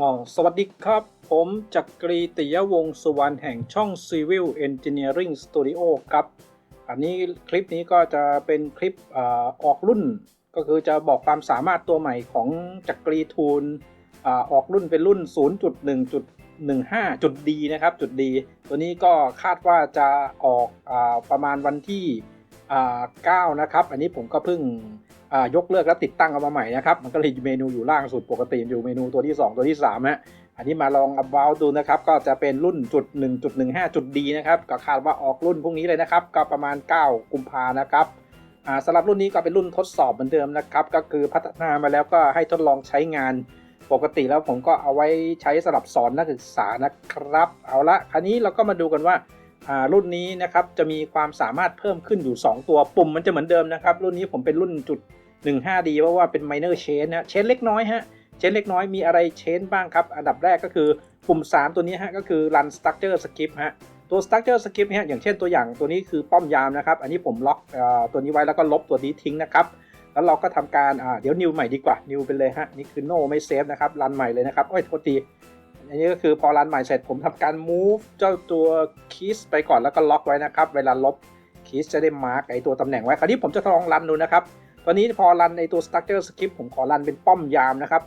อสวัสดีครับ ผมจักรีติยวงสุวรรณแห่งช่อง Civil Engineering Studio ครับ อันนี้คลิปนี้ก็จะเป็นคลิปอออกรุ่น ก็คือจะบอกความสามารถตัวใหม่ของจักรีทูลอออกรุ่นเป็นรุ่น 0.1.15 จุดดีนะครับ จุดดี ตัวนี้ก็คาดว่าจะออกอประมาณวันที่ 9 นะครับ อันนี้ผมก็เพิ่ง ยกเลิกแล้วติดตั้งเอามาใหม่นะครับ มันก็เลยเมนูอยู่ล่างสุดปกติอยู่เมนูตัวที่ 2 ตัวที่3ฮะอันนี้มาลอง about ดูนะครับ ก็จะเป็นรุ่นจุด1.15จุดดีนะครับ ก็คาดว่าออกรุ่นพรุ่งนี้เลยนะครับ ก็ประมาณ 9 กุมภานะครับอ่าสำหรับรุ่นนี้ก็เป็นรุ่นทดสอบเหมือนเดิมนะครับ ก็คือพัฒนามาแล้วก็ให้ทดลองใช้งานปกติแล้วผมก็เอาไว้ใช้สำหรับสอนนักศึกษานะครับ เอาละคราวนี้เราก็มาดูกันว่า รุ่นนี้นะครับจะมีความสามารถเพิ่มขึ้นอยู่ 2 ตัวปุ่มมันจะเหมือนเดิมนะครับ รุ่นนี้ผมเป็นรุ่นจุด 15D เพราะว่าเป็น minor change นะ change เล็กน้อยฮะ change เล็กน้อยมีอะไร change บ้างครับ อันดับแรกก็คือปุ่ม 3 ตัวนี้ฮะก็คือ run structure skip ฮะตัว structure skip ฮะอย่างเช่นตัวอย่างตัวนี้คือป้อมยามนะครับ อันนี้ผมล็อกตัวนี้ไว้แล้วก็ลบตัวนี้ทิ้งนะครับแล้วเราก็ทำการเดี๋ยว new ใหม่ดีกว่า new ไปเลยฮะนี่คือ no ไม่ save นะครับ run ใหม่เลยนะครับโอ้ยโทษที อันนี้ก็คือพอรันใหม่เสร็จผมทำการ move เจ้าตัว keys ไปก่อนแล้วก็ล็อกไว้นะครับ เวลาลบ keys จะได้ mark ไอตัวตำแหน่งไว้ คราวนี้ผมจะทดลองรันดูนะครับ ตอนนี้พอรันในตัว structure script ผมขอรันเป็นป้อมยามนะครับ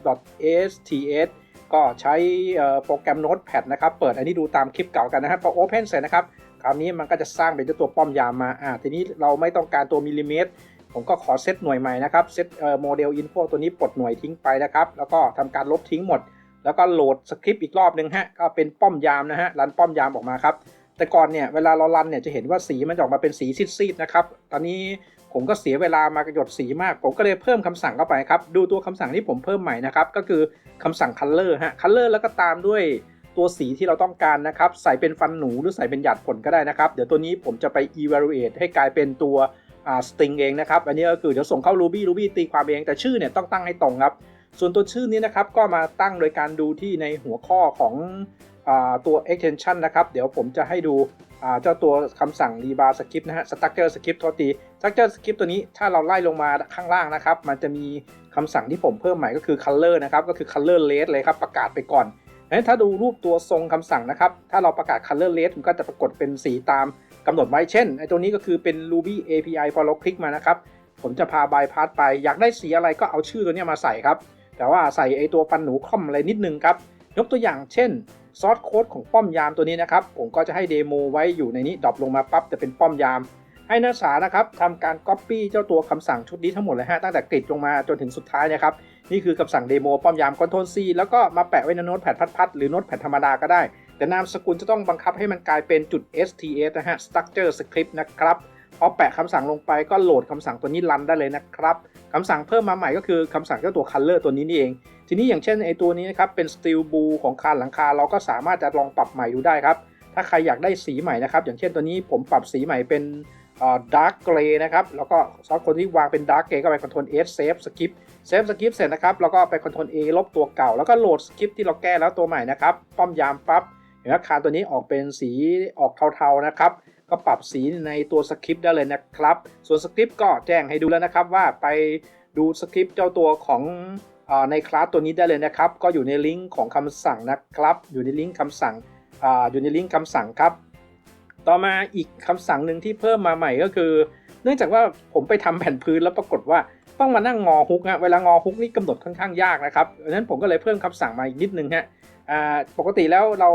.sts ก็ใช้โปรแกรม notepad นะครับ เปิดอันนี้ดูตามคลิปเก่ากันนะครับพอ open เสร็จนะครับ คราวนี้มันก็จะสร้างเป็นเจ้าตัวป้อมยามมาอ่าทีนี้เราไม่ต้องการตัวมิลลิเมตรผมก็ขอเซตหน่วยใหม่นะครับ เซตโมเดลอินโฟตัวนี้ปลดหน่วยทิ้งไปนะครับ แล้วก็ทำการลบทิ้งหมด แล้วก็โหลดสคริปต์อีกรอบหนึ่งฮะก็เป็นป้อมยามนะฮะรันป้อมยามออกมาครับแต่ก่อนเนี่ยเวลาเรารันเนี่ยจะเห็นว่าสีมันออกมาเป็นสีซีดๆนะครับตอนนี้ผมก็เสียเวลามากระหยดสีมาก ผมก็เลยเพิ่มคำสั่งเข้าไปครับ ดูตัวคำสั่งที่ผมเพิ่มใหม่นะครับก็คือคำสั่ง color ฮะ color แล้วก็ตามด้วยตัวสีที่เราต้องการนะครับ ใส่เป็นฟันหนูหรือใส่เป็นหยาดผลก็ได้นะครับ เดี๋ยวตัวนี้ผมจะไป evaluate ให้กลายเป็นตัวอ่า string เองนะครับ อันนี้ก็คือเดี๋ยวส่งเข้า Ruby Ruby ตีความเองแต่ชื่อเนี่ยต้องตั้งให้ตรงครับ ส่วนตัวชื่อนี้นะครับก็มาตั้งโดยการดูที่ในหัวข้อของอตัว extension นะครับ เดี๋ยวผมจะให้ดูเจ้าตัวคำสั่ง rebar script นะฮะ structure script โทษที structure script ตัวนี้ถ้าเราไล่ลงมาข้างล่างนะครับ มันจะมีคำสั่งที่ผมเพิ่มใหม่ก็คือ color นะครับ ก็คือ color red เลยครับประกาศไปก่อนงั้นถ้าดูรูปตัวทรงคำสั่งนะครับ ถ้าเราประกาศ color red มันก็จะปรากฏเป็นสีตามกำหนดไว้เช่นไอ้ตัวนี้ก็คือเป็น ruby api พอเราคลิกมานะครับ ผมจะพา bypass ไป อยากได้สีอะไรก็เอาชื่อตัวนี้มาใส่ครับ แต่ว่าใส่ไอตัวฟันหนูคอมอะไรนิดนึงครับ ยกตัวอย่างเช่นซอสโค้ดของป้อมยามตัวนี้นะครับ ผมก็จะให้เดโมไว้อยู่ในนี้ดรอปลงมาปั๊บจะเป็นป้อมยาม ให้นักศึกษานะครับทำการ Copy เจ้าตัวคำสั่งชุดนี้ทั้งหมดเลยฮะตั้งแต่กริดลงมาจนถึงสุดท้ายนะครับนี่คือคำสั่งเดโมป้อมยาม Ctrl C แล้วก็มาแปะไว้ในโน้ตแพดพัดๆหรือโน้ตแพดธรรมดาก็ได้ แต่นามสกุลจะต้องบังคับให้มันกลายเป็นจุด STS นะฮะ structure script นะครับ พอแปะคำสั่งลงไปก็โหลดคำสั่งตัวนี้รันได้เลยนะครับคำสั่งเพิ่มมาใหม่ก็คือคำสั่งเจ้าตัว color ตัวนี้นี่เอง ทีนี้อย่างเช่นไอตัวนี้นะครับเป็น steel blue ของคานหลังคา เราก็สามารถจะลองปรับใหม่ดูได้ครับ ถ้าใครอยากได้สีใหม่นะครับ อย่างเช่นตัวนี้ผมปรับสีใหม่เป็นเอ่อ dark gray นะครับ แล้วก็ซอสคนที่วางเป็น dark gray ก็ไป control S save skip save skip เสร็จนะครับ แล้วก็ไป control A ลบตัวเก่า แล้วก็โหลด skip ที่เราแก้แล้วตัวใหม่นะครับ ป้อมยามปั๊บเห็นไหมคานตัวนี้ออกเป็นสีออกเทาๆนะครับ ก็ปรับสีในตัวสคริปต์ได้เลยนะครับ ส่วนสคริปต์ก็แจ้งให้ดูแล้วนะครับว่าไปดูสคริปต์เจ้าตัวของอในคลาสตัวนี้ได้เลยนะครับ ก็อยู่ในลิงก์ของคำสั่งนะครับ อยู่ในลิงก์คำสั่งออยู่ในลิงก์คำสั่งครับ ต่อมาอีกคำสั่งหนึ่งที่เพิ่มมาใหม่ก็คือ เนื่องจากว่าผมไปทำแผ่นพื้นแล้วปรากฏว่าต้องมานั่งงอฮุกฮะเวลางอฮุกนี่กำหนดค่อนข้างยากนะครับดังนั้นผมก็เลยเพิ่มคำสั่งมาอีกนิดนึงฮะ ปกติแล้วเรา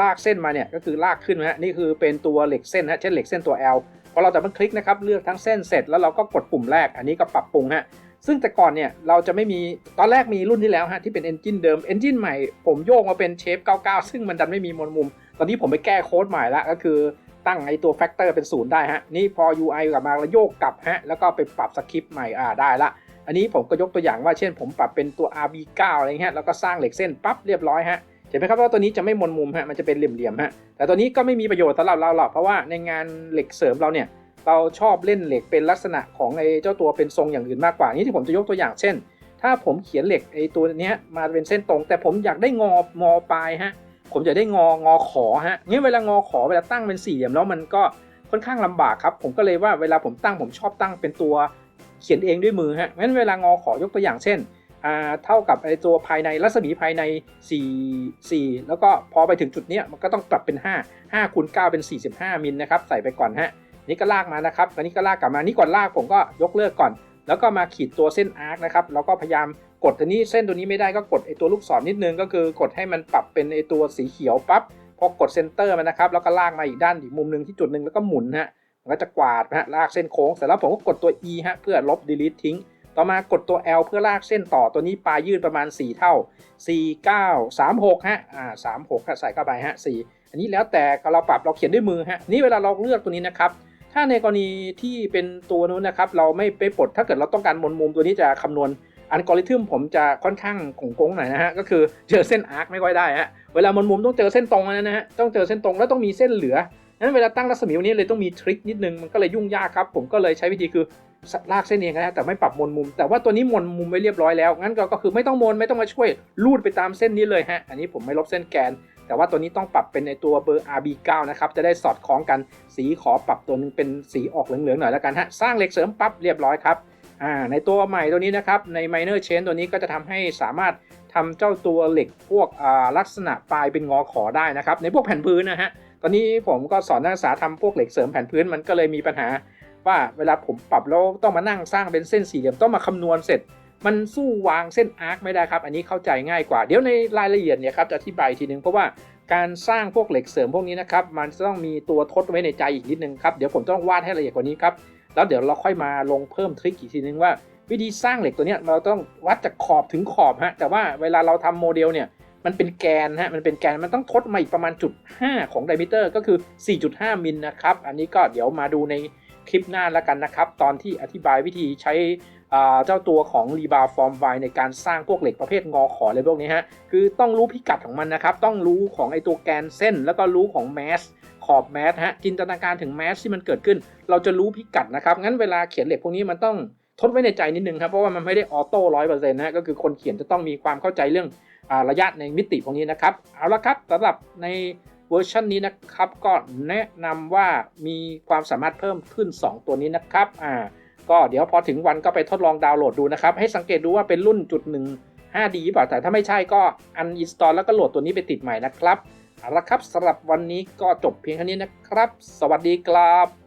ลากเส้นมาเนี่ยก็คือลากขึ้นนะฮะนี่คือเป็นตัวเหล็กเส้นฮะเช่นเหล็กเส้นตัว L พอเราแต่มันคลิกนะครับเลือกทั้งเส้นเสร็จแล้วเราก็กดปุ่มแรกอันนี้ก็ปรับปรุงฮะซึ่งแต่ก่อนเนี่ยเราจะไม่มีตอนแรกมีรุ่นที่แล้วฮะที่เป็นเอนจินเดิมเอนจินใหม่ผมโยกมาเป็นเชฟ 99 ซึ่งมันดันไม่มีมวลมุม ตอนนี้ผมไปแก้โค้ดใหม่ล้วก็คือตั้งไอตัวแฟกเตอร์เป็นศูนย์ได้ฮะนี่พอ UI กลับมาแล้วโยกกลับฮะแล้วก็ไปปรับสคริปต์ใหม่อ่าได้ละ อันนี้ผมก็ยกตัวอย่างว่าเช่น ผมปรับเป็นตัว RB9 อะไรเงี้ยแล้วก็สร้างเหล็กเส้นปั๊บเรียบร้อยฮะเห็นไหมครับว่าตัวนี้จะไม่มนมุมฮะมันจะเป็นเหลี่ยมๆฮะแต่ตัวนี้ก็ไม่มีประโยชน์สำหรับเราหรอกเพราะว่าในงานเหล็กเสริมเราเนี่ยเราชอบเล่นเหล็กเป็นลักษณะของไอ้เจ้าตัวเป็นทรงอย่างอื่นมากกว่านี่ที่ผมจะยกตัวอย่างเช่น ถ้าผมเขียนเหล็กไอ้ตัวนี้มาเป็นเส้นตรง แต่ผมอยากได้งองอปลายฮะผมอยากได้งองอขอฮะงี้เวลางอขอเวลาตั้งเป็นสี่เหลี่ยมแล้วมันก็ค่อนข้างลำบากครับ ผมก็เลยว่าเวลาผมตั้งผมชอบตั้งเป็นตัว เขียนเองด้วยมือฮะงั้นเวลางอขอยกตัวอย่างเช่นอ่าเท่ากับไอตัวภายในรัศมีภายใน 4 4 แล้วก็พอไปถึงจุดเนี้ยมันก็ต้องปรับเป็น 5 5คูณ9เป็น 45 มิลนะครับ ใส่ไปก่อนฮะนี่ก็ลากมานะครับอันนี้ก็ลากกลับมานี่ก่อนลากผมก็ยกเลิกก่อน แล้วก็มาขีดตัวเส้นอาร์คนะครับแล้วก็พยายามกดตัวนี้เส้นตัวนี้ไม่ได้ก็กดไอตัวลูกศรนิดนึงก็คือกดให้มันปรับเป็นไอตัวสีเขียวปั๊บพอกดเซนเตอร์มันนะครับแล้วก็ลากมาอีกด้านอีกมุมหนึ่งที่จุดหนึ่งแล้วก็หมุนฮะ มันก็จะกวาดนะฮะลากเส้นโค้งเสร็จแล้วผมก็กดตัว E ฮะเพื่อลบ delete ทิ้ง ต่อมากดตัว L เพื่อลากเส้นต่อตัวนี้ปลายยืดประมาณ 4 เท่า 4 9 3 6ฮะอ่า3 6ฮะใส่เข้าไปฮะ4อันนี้แล้วแต่เราปรับเราเขียนด้วยมือฮะนี่เวลาเราเลือกตัวนี้นะครับถ้าในกรณีที่เป็นตัวนู้นนะครับเราไม่ไปปลดถ้าเกิดเราต้องการมนมุมตัวนี้จะคำนวณอัลกอริทึมผมจะค่อนข้างขงโกงหน่อยนะฮะก็คือเจอเส้นอาร์คไม่ค่อยได้ฮะเวลามนมุมต้องเจอเส้นตรงนะฮะต้องเจอเส้นตรงแล้วต้องมีเส้นเหลือ นั้นเวลาตั้งรัศมีวันนี้เลยต้องมีทริคนิดนึงมันก็เลยยุ่งยากครับ ผมก็เลยใช้วิธีคือลากเส้นเองนะฮะแต่ไม่ปรับมนมุม แต่ว่าตัวนี้มนมุมไว้เรียบร้อยแล้วงั้นก็ก็คือไม่ต้องมนไม่ต้องมาช่วยลูดไปตามเส้นนี้เลยฮะอันนี้ผมไม่ลบเส้นแกน แต่ว่าตัวนี้ต้องปรับเป็นในตัวเบอร์ RB9 นะครับจะได้สอดคล้องกันสีขอปรับตัวนึงเป็นสีออกเหลืองๆหน่อยแล้วกันฮะสร้างเหล็กเสริมปั๊บเรียบร้อยครับอ่าในตัวใหม่ตัวนี้นะครับใน minor chain ตัวนี้ก็จะทำให้สามารถทำเจ้าตัวเหล็กพวกอ่าลักษณะปลายเป็นงอขอได้นะครับในพวกแผ่นพื้นนะฮะ ตอนนี้ผมก็สอนนักศึกษาทำพวกเหล็กเสริมแผ่นพื้นมันก็เลยมีปัญหา ว่าเวลาผมปรับแล้วต้องมานั่งสร้างเป็นเส้นสี่เหลี่ยมต้องมาคำนวณเสร็จ มันสู้วางเส้นอาร์คไม่ได้ครับ อันนี้เข้าใจง่ายกว่า เดี๋ยวในรายละเอียดเนี่ยครับจะอธิบายอีกทีนึงเพราะว่าการสร้างพวกเหล็กเสริมพวกนี้นะครับมันจะต้องมีตัวทดไว้ในใจอีกนิดนึงครับเดี๋ยวผมต้องวาดให้ละเอียดกว่านี้ครับแล้วเดี๋ยวเราค่อยมาลงเพิ่มทริคอีกทีนึงว่า วิธีสร้างเหล็กตัวนี้เราต้องวัดจากขอบถึงขอบฮะแต่ว่าเวลาเราทำโมเดลเนี่ย มันเป็นแกนฮะมันเป็นแกนมันต้องทดมาอีกประมาณจุด5ของไดมิเตอร์ก็คือ 4.5 มิลนะครับ อันนี้ก็เดี๋ยวมาดูในคลิปหน้าแล้วกันนะครับ ตอนที่อธิบายวิธีใช้เจ้าตัวของรีบาร์ฟอร์มไวในการสร้างพวกเหล็กประเภทงอขออะไรพวกนี้ฮะคือต้องรู้พิกัดของมันนะครับ ต้องรู้ของไอตัวแกนเส้น แล้วก็รู้ของแมสขอบแมสฮะจินตนาการถึงแมสที่มันเกิดขึ้น เราจะรู้พิกัดนะครับ งั้นเวลาเขียนเหล็กพวกนี้มันต้องทดไว้ในใจนิดนึงครับ เพราะว่ามันไม่ได้ออโต้ร้อยเปอร์เซ็นต์นะก็คือคนเขียนจะต้องมีความเข้าใจเรื่อง ระยะในมิติพวกนี้นะครับ เอาละครับสำหรับในเวอร์ชันนี้นะครับ ก็แนะนำว่ามีความสามารถเพิ่มขึ้น 2 ตัวนี้นะครับอ่าก็เดี๋ยวพอถึงวันก็ไปทดลองดาวน์โหลดดูนะครับ ให้สังเกตดูว่าเป็นรุ่นจุดหนึ่ง 5D เปล่าแต่ถ้าไม่ใช่ก็อันอินสตอลแล้วก็โหลดตัวนี้ไปติดใหม่นะครับเอาละครับสำหรับวันนี้ก็จบเพียงแค่นี้นะครับ สวัสดีครับ